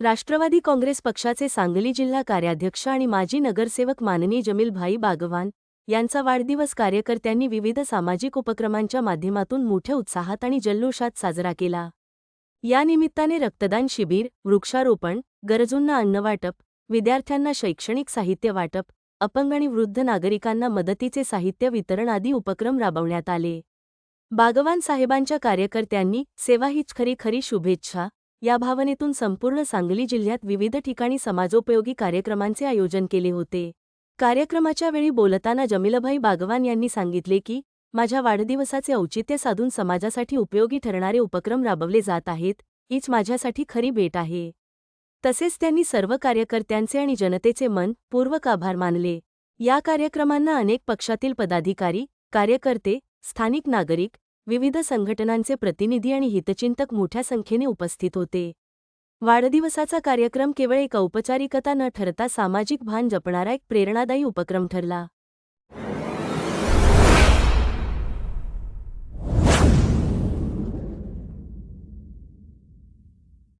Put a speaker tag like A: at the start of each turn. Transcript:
A: राष्ट्रवादी काँग्रेस पक्षाचे सांगली जिल्हा कार्याध्यक्ष आणि माजी नगरसेवक माननीय जमील भाई बागवान यांचा वाढदिवस कार्यकर्त्यांनी विविध सामाजिक उपक्रमांच्या माध्यमातून मोठ्या उत्साहात आणि जल्लोषात साजरा केला. या निमित्ताने रक्तदान शिबिर वृक्षारोपण गरजूंना अन्नवाटप विद्यार्थ्यांना शैक्षणिक साहित्य वाटप अपंग आणि वृद्ध नागरिकांना मदतीचे साहित्य वितरण आदी उपक्रम राबवण्यात आले. बागवान साहेबांच्या कार्यकर्त्यांनी सेवा हीच खरी खरी शुभेच्छा या भावनेतून संपूर्ण सांगली जिल्ह्यात विविध ठिकाणी समाजोपयोगी कार्यक्रमांचे आयोजन केले होते. कार्यक्रमाच्या वेळी बोलताना जमिलभाई बागवान यांनी सांगितले की माझ्या वाढदिवसाचे औचित्य साधून समाजासाठी उपयोगी ठरणारे उपक्रम राबवले जात आहेत हीच माझ्यासाठी खरी भेट आहे तसेच त्यांनी सर्व कार्यकर्त्यांचे आणि जनतेचे मन पूर्वक आभार मानले. या कार्यक्रमांना अनेक पक्षातील पदाधिकारी कार्यकर्ते स्थानिक नागरिक विविध संघटनांचे प्रतिनिधी आणि हितचिंतक मोठ्या संख्येने उपस्थित होते. वाढदिवसाचा कार्यक्रम केवळ एक औपचारिकता न ठरता सामाजिक भान जपणारा एक प्रेरणादायी उपक्रम ठरला.